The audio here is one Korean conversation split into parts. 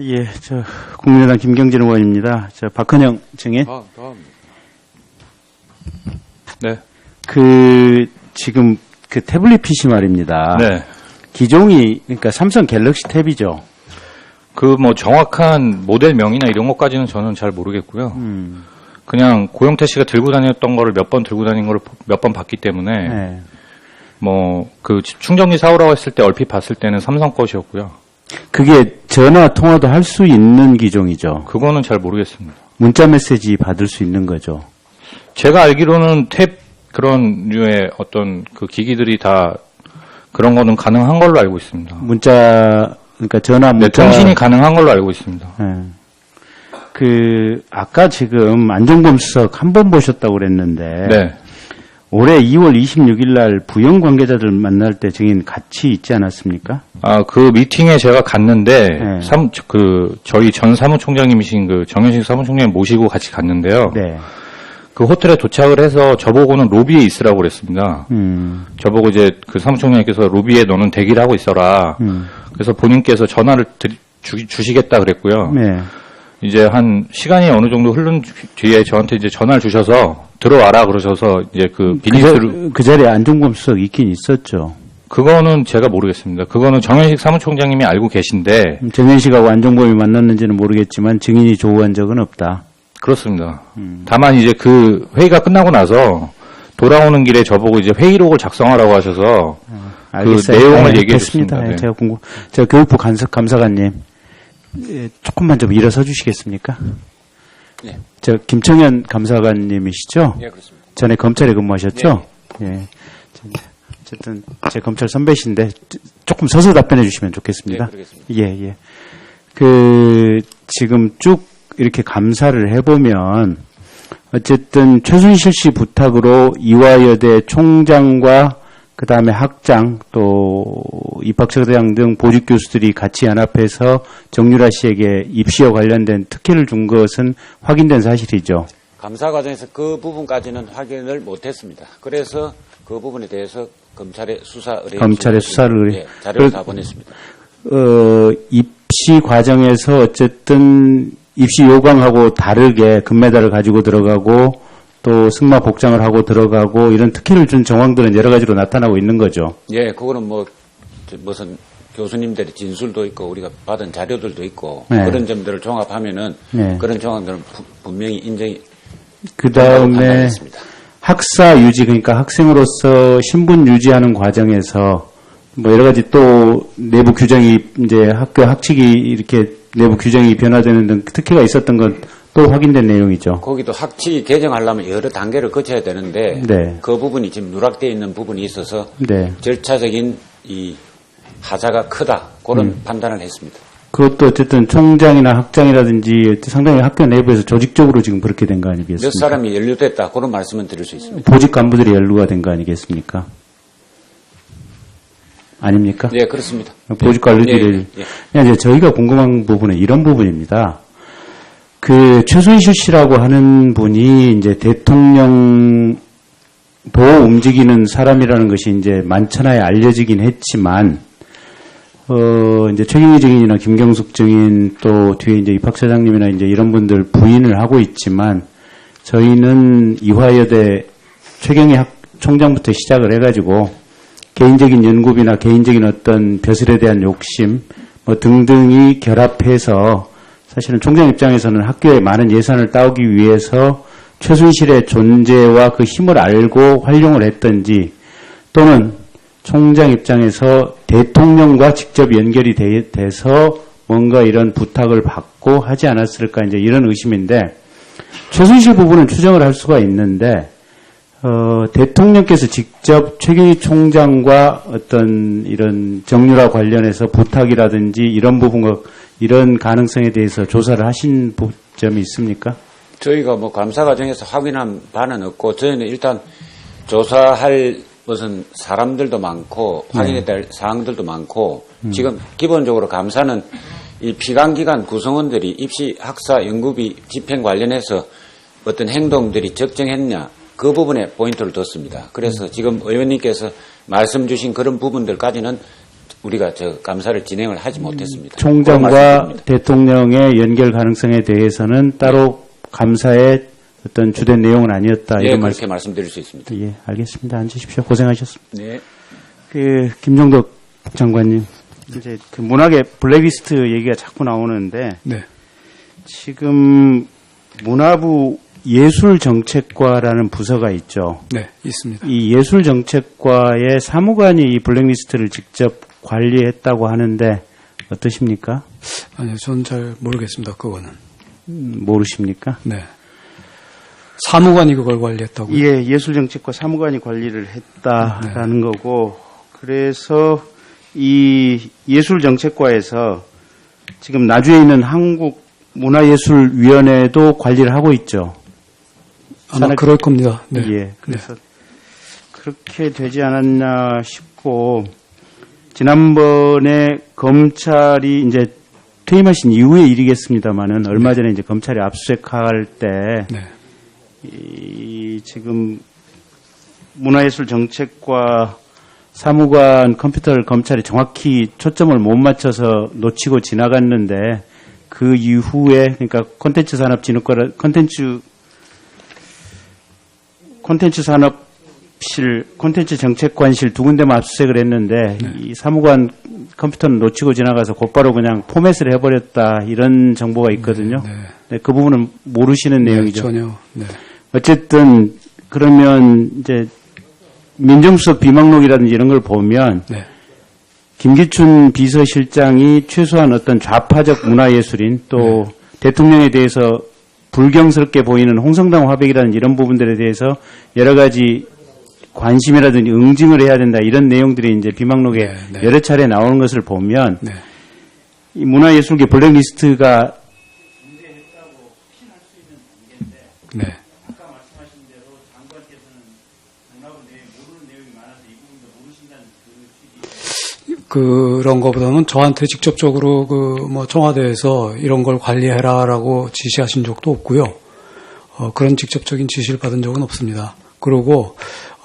예, 저 국민의당 김경진 의원입니다. 저 박헌영 증인. 다음, 다음. 네. 그 지금 그 태블릿 PC 말입니다. 네. 기종이 그러니까 삼성 갤럭시 탭이죠. 그 뭐 정확한 모델명이나 이런 것까지는 저는 잘 모르겠고요. 음. 그냥 고영태 씨가 들고 다녔던 거를 몇 번 들고 다닌 거를 몇 번 봤기 때문에 네. 뭐그 충전기 사오라고 했을 때 얼핏 봤을 때는 삼성 것이었고요. 그게 전화 통화도 할 수 있는 기종이죠. 그거는 잘 모르겠습니다. 문자 메시지 받을 수 있는 거죠. 제가 알기로는 탭 그런 류의 어떤 그 기기들이 다 그런 거는 가능한 걸로 알고 있습니다. 문자 그러니까 전화 네, 문자 통신이 가능한 걸로 알고 있습니다. 예. 그 아까 지금 안종범 수석 한 번 보셨다고 그랬는데 네. 올해 2월 26일 날 부영 관계자들 만날 때 증인 같이 있지 않았습니까? 아, 그 미팅에 제가 갔는데, 네. 삼, 그, 저희 전 사무총장님이신 그 정현식 사무총장님 모시고 같이 갔는데요. 네. 그 호텔에 도착을 해서 저보고는 로비에 있으라고 그랬습니다. 음. 저보고 이제 그 사무총장님께서 로비에 너는 대기를 하고 있어라. 음. 그래서 본인께서 전화를 드리, 주, 주시겠다 그랬고요. 네. 이제 한 시간이 어느 정도 흐른 뒤에 저한테 이제 전화를 주셔서 들어와라 그러셔서 이제 그 그, 비즈니스를 자, 그 자리에 안종범 수석 있긴 있었죠. 그거는 제가 모르겠습니다. 그거는 정현식 사무총장님이 알고 계신데 정현 씨하고 안종범이 만났는지는 모르겠지만 증인이 조우한 적은 없다. 그렇습니다. 음. 다만 이제 그 회의가 끝나고 나서 돌아오는 길에 저보고 이제 회의록을 작성하라고 하셔서 알겠어요. 내용을 네, 얘기해 됐습니다. 주셨습니다. 네, 네. 제가 궁금, 제가 교육부 감사, 감사관님, 예, 조금만 좀 일어서 주시겠습니까? 네. 저 김청현 감사관님이시죠? 예, 그렇습니다. 전에 검찰에 근무하셨죠? 예. 어쨌든 제 검찰 선배신데 조금 서서 답변해 주시면 좋겠습니다. 네, 그러겠습니다. 예, 예. 그 지금 쭉 이렇게 감사를 해보면 어쨌든 최순실 씨 부탁으로 이화여대 총장과 그 다음에 학장 또 입학처장 등 보직 교수들이 같이 연합해서 정유라 씨에게 입시와 관련된 특혜를 준 것은 확인된 사실이죠. 감사 과정에서 그 부분까지는 확인을 못했습니다. 그래서 그 부분에 대해서 검찰에 수사 의뢰 검찰에 수사를 의뢰- 예, 자료를 그- 다 보냈습니다. 어, 입시 과정에서 어쨌든 입시 요강하고 다르게 금메달을 가지고 들어가고 또 승마 복장을 하고 들어가고 이런 특혜를 준 정황들은 여러 가지로 나타나고 있는 거죠. 예, 그거는 뭐저 무슨 교수님들의 진술도 있고 우리가 받은 자료들도 있고 네. 그런 점들을 종합하면은 네. 그런 정황들은 부- 분명히 인정이 그 다음에. 학사 유지 그러니까 학생으로서 신분 유지하는 과정에서 뭐 여러 가지 또 내부 규정이 이제 학교 학칙이 이렇게 내부 규정이 변화되는 등 특혜가 있었던 건 또 확인된 내용이죠. 거기도 학칙 개정하려면 여러 단계를 거쳐야 되는데 네. 그 부분이 지금 누락되어 있는 부분이 있어서 네. 절차적인 이 하자가 크다 그런 음. 판단을 했습니다. 그것도 어쨌든 총장이나 학장이라든지 상당히 학교 내부에서 조직적으로 지금 그렇게 된 거 몇 아니겠습니까? 사람이 연루됐다 그런 말씀은 드릴 수 있습니다. 보직 간부들이 연루가 된 거 아니겠습니까? 아닙니까? 네 그렇습니다. 보직 관리들을 예, 예. 그냥 이제 저희가 궁금한 부분은 이런 부분입니다. 그 최순실 씨라고 하는 분이 이제 대통령 보호 움직이는 사람이라는 것이 이제 만천하에 알려지긴 했지만 어 이제 최경희 증인이나 김경숙 증인 또 뒤에 이제 입학 사장님이나 이제 이런 분들 부인을 하고 있지만 저희는 이화여대 최경희 학 총장부터 시작을 해가지고 개인적인 연구비나 개인적인 어떤 벼슬에 대한 욕심 뭐 등등이 결합해서 사실은 총장 입장에서는 학교에 많은 예산을 따오기 위해서 최순실의 존재와 그 힘을 알고 활용을 했던지 또는 총장 입장에서 대통령과 직접 연결이 돼- 돼서 뭔가 이런 부탁을 받고 하지 않았을까 이제 이런 의심인데 최순실 부분은 추정을 할 수가 있는데 어, 대통령께서 직접 최경희 총장과 어떤 이런 정유라 관련해서 부탁이라든지 이런 부분과 이런 가능성에 대해서 조사를 하신 부- 점이 있습니까? 저희가 뭐 감사 과정에서 확인한 바는 없고 저희는 일단 조사할 무슨 사람들도 많고 확인해야 될 사항들도 많고 지금 기본적으로 감사는 이 피감기관 구성원들이 입시 학사 연구비 집행 관련해서 어떤 행동들이 적정했냐 그 부분에 포인트를 뒀습니다. 그래서 지금 의원님께서 말씀 주신 그런 부분들까지는 우리가 저 감사를 진행을 하지 못했습니다. 그런 총장과. 대통령의 연결 가능성에 대해서는 따로 감사의 어떤 주된 내용은 아니었다. 예, 이런 그렇게 말씀. 말씀드릴 수 있습니다. 예, 알겠습니다. 앉으십시오. 고생하셨습니다. 네. 그 김종덕 장관님, 이제 그 문학의 블랙리스트 얘기가 자꾸 나오는데 네. 지금 문화부 예술정책과라는 부서가 있죠. 네, 있습니다. 이 예술정책과의 사무관이 이 블랙리스트를 직접 관리했다고 하는데 어떠십니까? 아니요, 저는 잘 모르겠습니다. 그거는. 음, 모르십니까? 네. 사무관이 그걸 관리했다고요? 예, 예술정책과 사무관이 관리를 했다라는 거고, 그래서 이 예술정책과에서 지금 나주에 있는 한국 문화예술위원회도 관리를 하고 있죠. 아마 산악- 그럴 겁니다. 네. 예, 그래서 그렇게 되지 않았나 싶고, 지난번에 검찰이 이제 퇴임하신 이후의 일이겠습니다만은 얼마 전에 이제 검찰이 압수수색할 때 네. 이 지금 문화예술 정책과 사무관 컴퓨터를 검찰이 정확히 초점을 못 맞춰서 놓치고 지나갔는데 그 이후에 그러니까 콘텐츠 산업 진흥과 콘텐츠 콘텐츠 산업 실 콘텐츠 정책관실 두 군데만 압수수색을 했는데 이 사무관 컴퓨터는 놓치고 지나가서 곧바로 그냥 포맷을 해버렸다 이런 정보가 있거든요. 네. 네, 그 부분은 모르시는 네, 내용이죠. 전혀. 네. 어쨌든 그러면 이제 민정수석 비망록이라든지 이런 걸 보면 네. 김기춘 비서실장이 최소한 어떤 좌파적 문화예술인 또 대통령에 대해서 불경스럽게 보이는 홍성당 화백이라는 이런 부분들에 대해서 여러 가지 관심이라든지 응징을 해야 된다 이런 내용들이 이제 비망록에 네, 네. 여러 차례 나오는 것을 보면 네. 이 문화예술계 블랙리스트가 네. 그런 거보다는 저한테 직접적으로 그 뭐 청와대에서 이런 걸 관리해라라고 지시하신 적도 없고요. 어, 그런 직접적인 지시를 받은 적은 없습니다. 그리고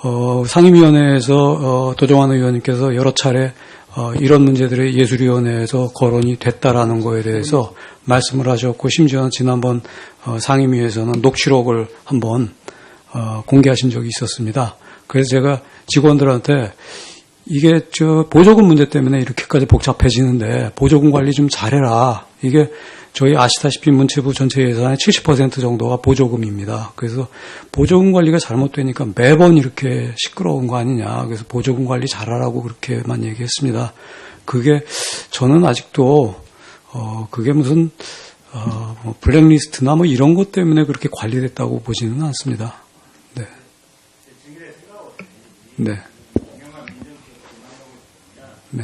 어, 상임위원회에서 어, 도정환 의원님께서 여러 차례 어, 이런 문제들이 예술위원회에서 거론이 됐다라는 거에 대해서 말씀을 하셨고 심지어는 지난번 어, 상임위에서는 녹취록을 한번 어, 공개하신 적이 있었습니다. 그래서 제가 직원들한테 이게 저 보조금 문제 때문에 이렇게까지 복잡해지는데 보조금 관리 좀 잘해라. 이게 저희 아시다시피 문체부 전체 예산의 70% 정도가 보조금입니다. 그래서 보조금 관리가 잘못되니까 매번 이렇게 시끄러운 거 아니냐. 그래서 보조금 관리 잘하라고 그렇게만 얘기했습니다. 그게 저는 아직도 어 그게 무슨 어, 뭐 블랙리스트나 뭐 이런 것 때문에 그렇게 관리됐다고 보지는 않습니다. 네. 네. 네.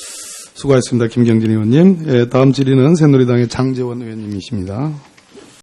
수고하셨습니다. 김경진 의원님. 예, 다음 질의는 새누리당의 장재원 의원님이십니다.